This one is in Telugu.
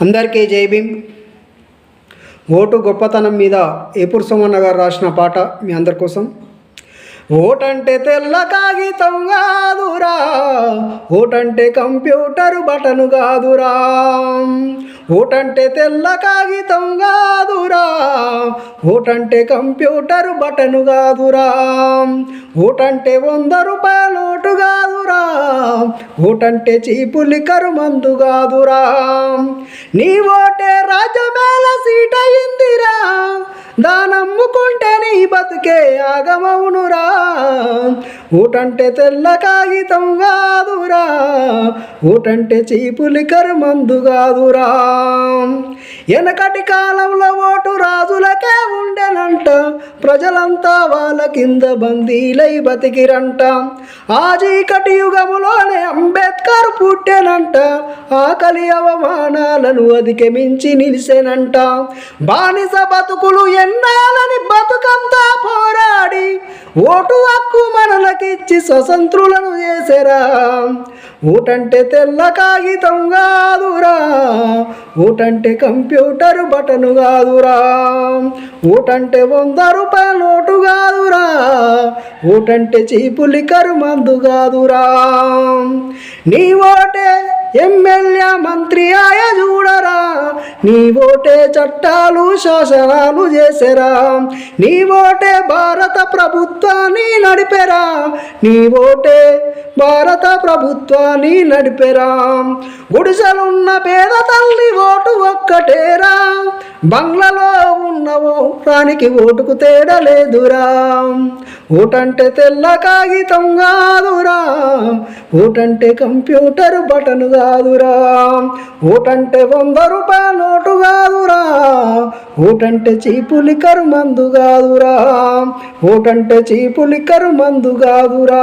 అందరికీ జై భీమ్. ఓటు గొప్పతనం మీద ఏపూర్ సోమన్న గారు రాసిన పాట మీ అందరి కోసం? ఓటంటే తెల్ల కాగితం కాదురా ఓటంటే కంప్యూటర్ బటను కాదురా. ఓటంటే తెల్ల కాగితం కాదురా ఓటంటే కంప్యూటర్ బటను కాదురా. ఓటంటే వంద రూపాయల నోటు కాదురా. ఓటంటే చీపులి కరుమందు కాదురా. నీ ఓటే రాజమేళ సీట్ అయిందిరా దానమ్ముకుంటే నీ బతుకే ఆగమవునురా. ఊటంటే తెల్ల కాగితం కాదురా. ఊటంటే చీపులి కరుమందు మందు కాదురా. వెనకటి కాలంలో ఓటు రాజు ప్రజలంతా వాళ్ళ కింద బందీలై బతికిరంట. ఆ చీకటి యుగములోనే అంబేద్కర్ పుట్టెనంట. ఆకలి అవమానాలను అధిగమించి నిలిసెనంట. బానిస బతుకులు ఎన్నాలని బతుకంతా పోరాడి ఓటు హక్కు మనలకిచ్చి స్వతంత్రులను చేసెరా. ఊటంటే తెల్ల కాగితం కాదురా. ఊటంటే కంప్యూటర్ బటను కాదురా. ఊటంటే వంద రూపాయల నోటు కాదురా. ఊటంటే చీపు మందు కాదురా. నీ ఓటే ఎమ్మెల్యే మంత్రి ఆయ చూడరా. నీ ఓటే చట్టాలు శాసనాలు చేసరా. నీ ఓటే భారత ప్రభుత్వాన్ని నడిపెరా. నీ ఓటే భారత ప్రభుత్వాన్ని నడిపెరా. గుడిసెలున్న పేద తల్లి ఓటు ఒక్కటేరా. బంగ్లాలో ఉన్న రానికి ఓటుకు తేడా లేదురా. ఓటంటే తెల్ల కాగితం కాదురా. ఓటంటే కంప్యూటర్ బటన్ కాదురా. ఓటంటే వంద రూపాయల నోటు కాదురా. ఓటంటే చీపులి లిక్కరు మందు కాదురా. ఓటంటే చీపులి లిక్కరు మందు కాదురా.